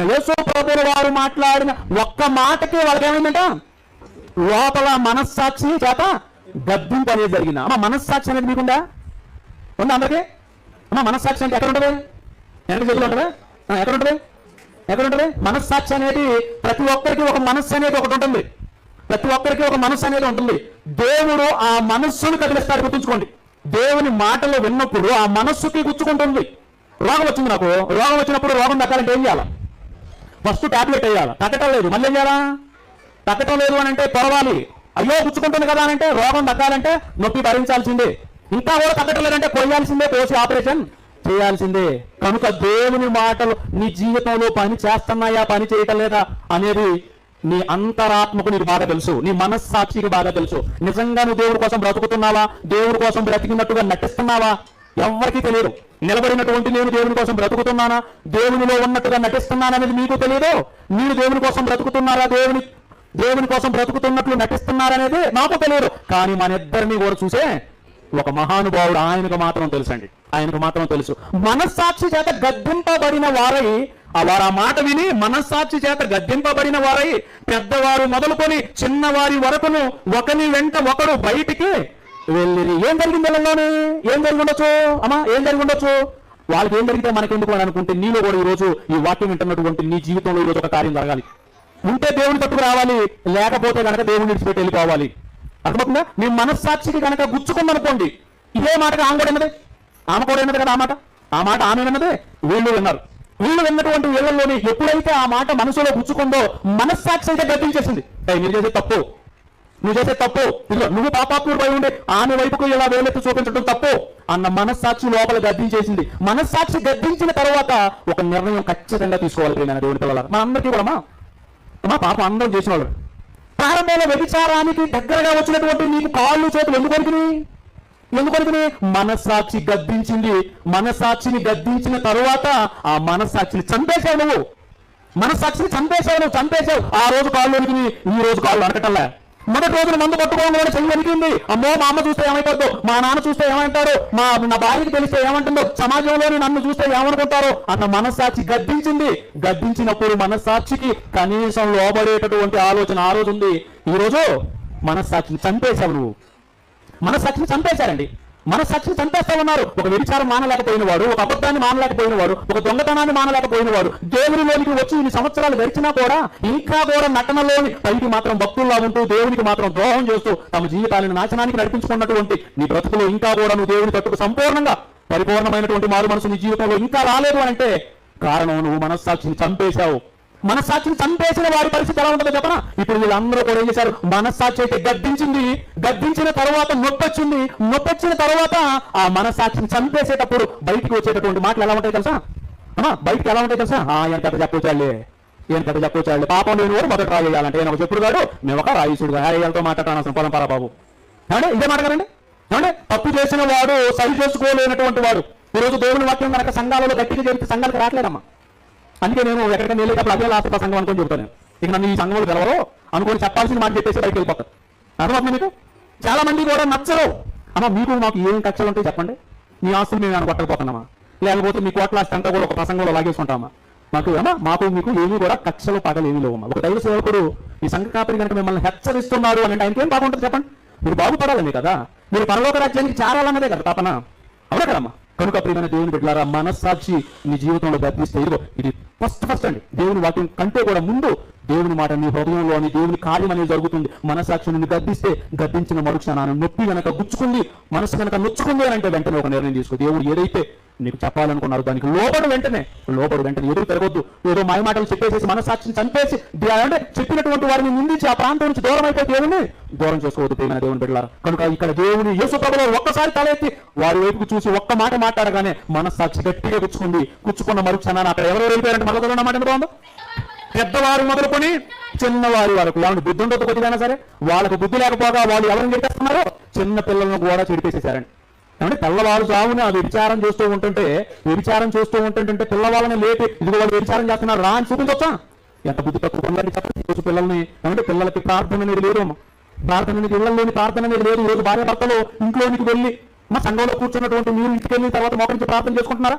యేసు ప్రభుల వారు మాట్లాడిన ఒక్క మాటకి వాళ్ళకి ఏమైందంట? లోపల మనస్సాక్షి చేత గద్దింపు అనేది జరిగింది. అమ్మ మనస్సాక్షి అనేది మీకుందా? ఉందా అందరికి? అమ్మ మనస్సాక్షి అంటే ఎక్కడ ఉంటుంది వెనక చేతిలో ఉంటుందా ఎక్కడ ఉంటుంది ఎక్కడ ఉంటుంది మనస్సాక్షి అనేది ప్రతి ఒక్కరికి ఒక మనస్సు అనేది ఒకటి ఉంటుంది. ప్రతి ఒక్కరికి ఒక మనస్సు అనేది ఉంటుంది. దేవుడు ఆ మనస్సును కదిలిస్తాడు గుర్తుంచుకోండి. దేవుని మాటలు విన్నప్పుడు ఆ మనస్సుకి గుచ్చుకుంటుంది. రోగం వచ్చింది నాకు. రోగం వచ్చినప్పుడు రోగం దక్కాలంటే ఏం చేయాలి? ఫస్ట్ టాబ్లెట్ వేయాలి. తగ్గటం లేదు. మళ్ళీ ఏం చేయాలా? తగ్గటం లేదు అని అంటే పొరవాలి. అయ్యో పుచ్చుకుంటుంది కదా అంటే రోగం తగ్గాలంటే నొప్పి భరించాల్సిందే. ఇంకా కూడా తగ్గటం లేదంటే కొయ్యాల్సిందే పోసి ఆపరేషన్ చేయాల్సిందే. కనుక దేవుని మాటలు నీ జీవితంలో పని చేస్తున్నాయా పని చేయటం లేదా అనేది నీ అంతరాత్మకు నీకు బాగా తెలుసు. నీ మనస్సాక్షికి బాగా తెలుసు. నిజంగా నువ్వు దేవుడి కోసం బ్రతుకుతున్నావా? దేవుడి కోసం బ్రతికినట్టుగా నటిస్తున్నావా? ఎవరికీ తెలియదు. నిలబడినటువంటి నేను దేవుని కోసం బ్రతుకుతున్నానా? దేవునిలో ఉన్నట్టుగా నటిస్తున్నాననేది మీకు తెలియదు మీరు దేవుని కోసం బ్రతుకుతున్నారా? దేవుని దేవుని కోసం బ్రతుకుతున్నట్లు నటిస్తున్నారనేది నాకు తెలియదు కానీ మన ఇద్దరిని కూడా చూసే ఒక మహానుభావుడు ఆయనకు మాత్రం తెలుసండి. ఆయనకు మాత్రం తెలుసు. మనస్సాక్షి చేత గద్దింపబడిన వారై వారు ఆ మాట విని మనస్సాక్షి చేత గద్దింపబడిన వారై పెద్దవారు మొదలుకొని చిన్నవారి వరకును ఒకని వెంట ఒకడు బయటికి వెళ్ళిరి. ఏం జరిగింది వీళ్ళలోని ఏం జరిగి ఉండొచ్చు అమ్మా ఏం జరిగి ఉండొచ్చు వాళ్ళకి ఏం జరిగితే మనకెందుకు అని అనుకుంటే నీలో కూడా ఈ రోజు ఈ వాక్యం వింటున్నటువంటి నీ జీవితంలో ఈ రోజు ఒక కార్యం జరగాలి. ఉంటే దేవుని తట్టుకు రావాలి లేకపోతే కనుక దేవుని విడిచిపెట్టి వెళ్ళిపోవాలి. అర్థమవుతుందా? మీ మనస్సాక్షికి కనుక గుచ్చుకుందనుకోండి ఇదే మాటగా ఆమె కూడా విన్నదే ఆమె కూడా విన్నది కదా ఆ మాట? ఆ మాట ఆమె విన్నదే వీళ్ళు విన్నారు. వీళ్ళు విన్నటువంటి వీళ్ళలోని ఎప్పుడైతే ఆ మాట మనసులో గుచ్చుకుందో మనస్సాక్షి అయితే గద్దించేసింది మీరు చేసే తప్పు. నువ్వు చేసే తప్పు నువ్వు పాపాత్ముడు పై ఉండి. ఆమె వైపుకు ఇలా వేలెత్తి చూపించడం తప్పు. అన్న మనస్సాక్షి లోపల గద్దించేసింది. మనస్సాక్షి గద్దించిన తర్వాత ఒక నిర్ణయం ఖచ్చితంగా తీసుకోవాలి ప్రియమైన దేవుని పిల్లల మన అందరికీ కూడా మా పాప అందరం చేసిన వాళ్ళు ప్రారంభంలో వ్యభిచారానికి దగ్గరగా వచ్చినటువంటి నీకు కాళ్ళు చేతులు ఎందుకు కొరికినాయి? ఎందుకు మనస్సాక్షి గద్దించింది. మనస్సాక్షిని గద్దించిన తరువాత ఆ మనస్సాక్షిని చంపేశావు నువ్వు. మనస్సాక్షిని చంపేశావు నువ్వు. చంపేశావు. ఆ రోజు కాళ్ళు ఈ రోజు కాళ్ళు అడగటంలే మొదటి రోజున మందు పట్టుకోవడం కూడా చెయ్యి వెలిగింది అమ్మో మా అమ్మ చూస్తే ఏమైపోద్దు? మా నాన్న చూస్తే ఏమంటారు మా నా భార్యకి తెలిస్తే ఏమంటుందో? సమాజంలోని నన్ను చూస్తే ఏమనుకుంటారు? అన్న మనస్సాక్షి గద్దించింది. గద్దించినప్పుడు మనస్సాక్షికి కనీసం లోబడేటటువంటి ఆలోచన ఆ రోజు ఉంది. ఈ రోజు మనస్సాక్షిని చంపేశావు నువ్వు. మనస్సాక్షిని చంపేశారండి. మనస్సాక్షి చంపేస్తా ఉన్నారు. ఒక వ్యభిచారం మానలేకపోయిన వాడు ఒక అబద్ధాన్ని మానలేకపోయిన వాడు ఒక దొంగతనాన్ని మానలేకపోయిన వాడు దేవునిలోనికి వచ్చి ఇన్ని సంవత్సరాలు గడిచినా కూడా ఇంకా కూడా నటనలోని పైకి మాత్రం భక్తుల్లా ఉంటూ దేవునికి మాత్రం ద్రోహం చేస్తూ తమ జీవితాలను నాశనానికి నడిపించుకున్నటువంటి నీ బ్రతుకులో ఇంకా కూడా నువ్వు దేవుని తట్టుకు సంపూర్ణంగా పరిపూర్ణమైనటువంటి మారు మనసు నీ జీవితంలో ఇంకా రాలేదు అంటే కారణం నువ్వు మనస్సాక్షిని చంపేశావు. మనస్సాక్షిని చంపేసిన వారి పరిస్థితి ఎలా ఉంటుందో చెప్పనా? ఇప్పుడు వీళ్ళందరూ కూడా ఏం చేశారు? మనస్సాక్షి అయితే గద్దించింది. గద్దించిన తర్వాత నొప్పొచ్చింది. నొప్పొచ్చిన తర్వాత ఆ మనస్సాక్షిని చంపేసేటప్పుడు బయటికి వచ్చేటటువంటి మాటలు ఎలా ఉంటాయి తెలుసా? అమ్మా బయటికి ఎలా ఉంటాయి తెలుసా? ఆ ఎంత చెప్పొచ్చాలే ఏం పెద్ద చెప్పొచ్చాడు పాపం లేని వాడు మొదట రాయి వేయాలంటే నేను ఒక చెప్పుడు గాడు? మేము ఒక రాయిసుడు రాయిలతో మాట్లాడాల్సిన పొలం పరా బాబు. ఏమంటే ఇదే మాట కదండి? ఏమంటే తప్పు చేసిన వాడు సరి చేసుకోలేనటువంటి వాడు. ఈరోజు దేవుని వాక్యం కనుక సంఘాలలో గట్టిగా జరిగితే సంఘాలకు రావట్లేదమ్మా. అందుకే నేను ఎక్కడికైనా వెళ్ళేటప్పుడు అదే లాస్ట్ సంఘం అనుకొని చెబుతాను ఇక నన్ను ఈ సంఘంలో గెలవరు అనుకొని చెప్పాల్సిన మాట చెప్పేసి బయటకు వెళ్ళిపోతారు. అర్థమవుతుంది మీకు? చాలా మంది కూడా నచ్చరు. అమ్మ మీకు మాకు ఏం కక్షలు ఉంటాయి చెప్పండి. మీ ఆస్తులు మేము ఏమైనా కొట్టకపోతున్నామా? లేకపోతే మీ కోట్ల అంతా కూడా ఒక ప్రసంగంలో లాగేసుకుంటామా? మాకు అమ్మా మాకు మీకు ఏమీ కూడా కక్షలు పగలు ఏమీ లేవమ్మా. ఒక దైవ సేవకుడు ఈ సంఘ కాపరి కనుక మిమ్మల్ని హెచ్చరిస్తున్నారు అని అంటే ఆయనకేం బాగుంటుంది చెప్పండి? మీరు బాగుపడాలని కదా. మీరు పరలోక రాజ్యానికి చేరాలన్నదే కదా తపన అవునా కదమ్మా? కనుక ప్రియమైన దేవుని బిడ్డలారా మనస్సాక్షి నీ జీవితంలో గర్భిస్తే ఇదిగో ఇది ఫస్ట్ ఫస్ట్ అండి. దేవుని వాక్యం కంటే కూడా ముందు దేవుని మాట నీ హృదయంలోని దేవుని కార్యం అనేది జరుగుతుంది. మనసాక్షిని నిన్ను గద్దిస్తే గద్దించిన మరుక్షణాన్ని నొప్పి గనక గుచ్చుకుంది మనసు గనక నొచ్చుకుంది అని అంటే వెంటనే ఒక నిర్ణయం తీసుకో. దేవుడు ఏదైతే నీకు చెప్పాలనుకున్నారు దానికి లోపడు వెంటనే లోపడు వెంటనే ఎదురు తిరగొద్దు. ఏదో మాయ మాటలు చెప్పేసేసి మనసాక్షిని చంపేసి అంటే చెప్పినటువంటి వారిని నిందించి ఆ ప్రాంతం నుంచి దూరం అయిపోయి దేవుని దూరం చేసుకోవద్దు ప్రేమ దేవుని బిడ్డలారు. కనుక ఇక్కడ దేవుని యేసు ప్రభులో ఒక్కసారి తలెత్తి వారి వైపుకు చూసి ఒక్క మాట మాట్లాడగానే మనస్సాక్షి గట్టిగా గుచ్చుకుంది. గుచ్చుకున్న మరుక్షణాన్ని అక్కడ ఎవరు వెళ్ళిపోయారంటే మళ్ళీ మాట ఎంత బాగుందో పెద్దవారు మొదలుకొని చిన్నవారి వరకు. ఏమైనా బుద్ధి ఉండదు కొద్దిగా సరే వాళ్ళకు బుద్ధి లేకపోగా వాళ్ళు ఎవరిని చెప్పేస్తున్నారో చిన్న పిల్లలను కూడా చెడిపేసేసారండి కాబట్టి పిల్లవాళ్ళు చావుని ఆ వ్యభిచారం చేస్తూ ఉంటుంటే వ్యభిచారం చేస్తూ ఉంటుంటే పిల్లవాళ్ళని లేపి ఇది వాళ్ళు వ్యభిచారం చేస్తున్నారు రా అని చూపించొచ్చా? ఎంత బుద్ధి తక్కువ చెప్పండి. ఈరోజు పిల్లల్ని ఏమంటే పిల్లలకి ప్రార్థన అనేది లేదు. ప్రార్థన అనేది ఇళ్ళలోని ప్రార్థన అనేది లేదు. ఈరోజు రోజు భార్య భర్తలు ఇంట్లోనికి వెళ్ళి మా సంఘంలో కూర్చున్నటువంటి మీరు ఇంటికి వెళ్ళిన తర్వాత మోకరించి ప్రార్థన చేసుకుంటున్నారా?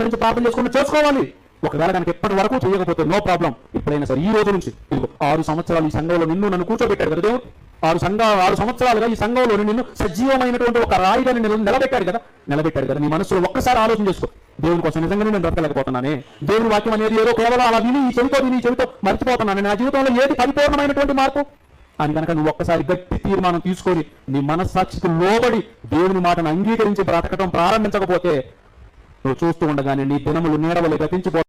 నుంచి ప్రార్థన చేసుకుంటే చేసుకోవాలి. ఒకవేళ కనుక ఎప్పటి వరకు చేయకపోతే నో ప్రాబ్లం ఎప్పుడైనా సరే ఈ రోజు నుంచి ఆరు సంవత్సరాలు ఈ సంఘంలో నిన్ను నన్ను కూర్చోబెట్టాడు కదా దేవుడు. ఆరు సంఘ ఆరు సంవత్సరాలుగా ఈ సంఘంలోని నిన్ను సజీవమైనటువంటి ఒక రాయిగా నిన్ను నిలబెట్టాడు కదా. నిలబెట్టాడు కదా. నీ మనసులో ఒక్కసారి ఆలోచన చేసుకో. దేవుని కోసం నిజంగానే నేను బ్రతకలేకపోతున్నానే. దేవుని వాక్యం అనేది ఏదో కేవలం అలా విని ఈ చెవితో విని ఈ చెవితో మర్చిపోతున్నాను. నా జీవితంలో ఏది పరిపూర్ణమైనటువంటి మార్పు? అని కనుక నువ్వు ఒక్కసారి గట్టి తీర్మానం తీసుకొని నీ మనస్సాక్షికి లోబడి దేవుని మాటను అంగీకరించి బ్రతకటం ప్రారంభించకపోతే నువ్వు చూస్తూ ఉండగానే నీ దినములు నీడవలు గతించిపో